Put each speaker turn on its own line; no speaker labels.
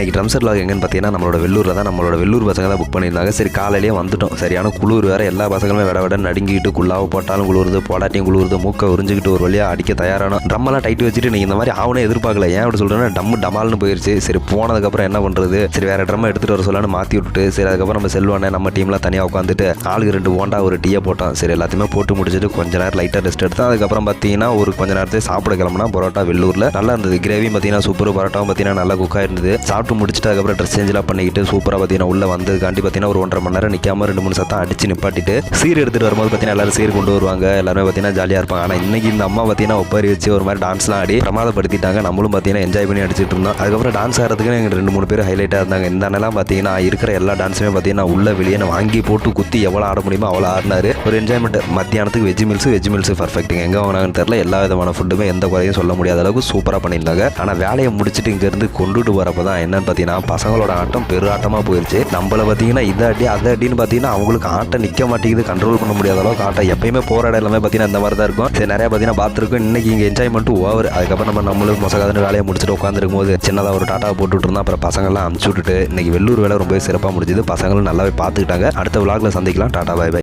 இன்றைக்கி drum set lock எங்கன்னு பார்த்தீங்கன்னா நம்மளோட வெள்ளூரில் தான். நம்மளோட வெள்ளூர் பசங்க தான் புக் பண்ணியிருந்தாங்க. சரி காலையிலேயே வந்துட்டோம். சரியான குளிர் வேறு எல்லா பசங்களுமே விட விட நடுங்கிட்டு குள்ளாவை போட்டாலும் குளிருது போடாட்டியும் குளிருது மூக்க உறிஞ்சிக்கிட்டு ஒரு வழியாக அடிக்க தயாரானோம் ட்ரம்மெல்லாம் டைட் வச்சுட்டு நீங்கள் இந்த மாதிரி ஆவனே எதிர்பார்க்கல. ஏன் அப்படி சொல்கிறேன்னா டம்மு டமால்னு போயிடுச்சு சரி போனதுக்கப்புறம் என்ன பண்ணுறது சரி வேறு ட்ரம் எடுத்துகிட்டு வர சொல்லலாம்னு மாற்றி விட்டுட்டு சரி அதுக்கப்புறம் நம்ம செல்வானே நம்ம டீம்லாம் தனியாக உட்காந்துட்டு ஆளுக்கு ரெண்டு ஓண்டா ஒரு டீயை போட்டோம். சரி எல்லாத்தையுமே போட்டு முடிச்சுட்டு கொஞ்ச நேரம் லைட்டாக ரெஸ்ட் எடுத்தோம். அதுக்கப்புறம் பார்த்தீங்கன்னா ஒரு கொஞ்ச நேரத்தை சாப்பிட கிளம்புனா பரோட்டா வெள்ளூரில். நல்லா இருந்தது. கிரேவியும் பார்த்தீங்கன்னா சூப்பர் பரோட்டாவும் பார்த்தீங்கன்னா நல்லா குக்காக இருந்தது சாப்பிட்டு முடிச்சுட்டு அதுக்கப்புறம் ட்ரெஸ் சேஞ்செலாம் பண்ணிக்கிட்டு சூப்பராக பார்த்தீங்கன்னா உள்ளே வந்ததுக்காண்டி பார்த்தீங்கன்னா ஒரு ஒன்றரை மணி நேரம் நிற்காம ரெண்டு மூணு சத்தம் அடிச்சு நிப்பாட்டிட்டு சீர் எடுத்துகிட்டு வரும்போது பார்த்தீங்கன்னா எல்லாரும் சீர் கொண்டு வருவாங்க. எல்லாருமே பார்த்தீங்கன்னா ஜாலியாக இருப்பாங்க. ஆனால் இன்னைக்கு இந்த அம்மா பார்த்தீங்கன்னா ஒப்பாரி வச்சு ஒரு மாதிரி டான்ஸ்லாம் ஆடி பிரமாதப்படுத்திட்டாங்க. நம்மளும் பார்த்தீங்கன்னா என்ஜாய் பண்ணி அடிச்சிட்டு இருந்தோம். அதுக்கப்புறம் டான்ஸ் ஆகிறதுக்கு எங்கள் ரெண்டு மூணு பேர் ஹைலைட்டாக இருந்தாங்க. இந்த அண்ணெல்லாம் பார்த்தீங்கன்னா இருக்கிற எல்லா டான்ஸுமே பார்த்தீங்கன்னா உள்ள வெளியே நான் வாங்கி போட்டு குத்தி எவ்வளோ ஆட முடியுமோ அவ்வளோ ஆடினாரு. ஒரு என்ஜாய்மெண்ட் மத்தியானத்துக்கு வெஜ் மீல்ஸ் வெஜ் மீல்ஸ் பர்ஃபெக்ட்டுங்க எங்கே வாங்கினாங்கன்னு தெரியல. எல்லா விதமான ஃபுட்டுமே எந்த குறையும் சொல்ல முடியாத அளவுக்கு சூப்பராக பண்ணியிருந்தாங்க. ஆனால் வேலையை முடிச்சுட்டு இங்கேருந்து கொண்டுட்டு வரப்போ தான் என்ன என்னன்னு பார்த்தீங்கன்னா பசங்களோட ஆட்டம் பெரு ஆட்டமாக போயிருச்சு. நம்மள பார்த்தீங்கன்னா இதை அடி அதை அடின்னு பார்த்தீங்கன்னா அவங்களுக்கு ஆட்டம் நிற்க மாட்டேங்குது. கண்ட்ரோல் பண்ண முடியாத அளவுக்கு ஆட்டம் எப்பயுமே போகிற இடம் எல்லாமே பார்த்தீங்கன்னா இந்த மாதிரி தான் இருக்கும். சரி நிறைய பார்த்தீங்கன்னா பார்த்துருக்கோம். இன்னைக்கு இங்கே என்ஜாய்மெண்ட் ஓவர் அதுக்கப்புறம் நம்ம நம்மளும் மொசகாதன வேலையை முடிச்சுட்டு உட்காந்துருக்கும் போது சின்னதாக ஒரு டாட்டா போட்டுட்டு இருந்தோம் அப்புறம் பசங்கள்லாம் அமுச்சு விட்டுட்டு இன்னைக்கு வெள்ளூர் வேலை ரொம்ப சிறப்பாக முடிஞ்சுது. பசங்களும் நல்லாவே பார்த்துக்கிட்டாங்க. அடுத்த விளாகில் சந்திக்கலாம். டாட்டா பாய் பாய்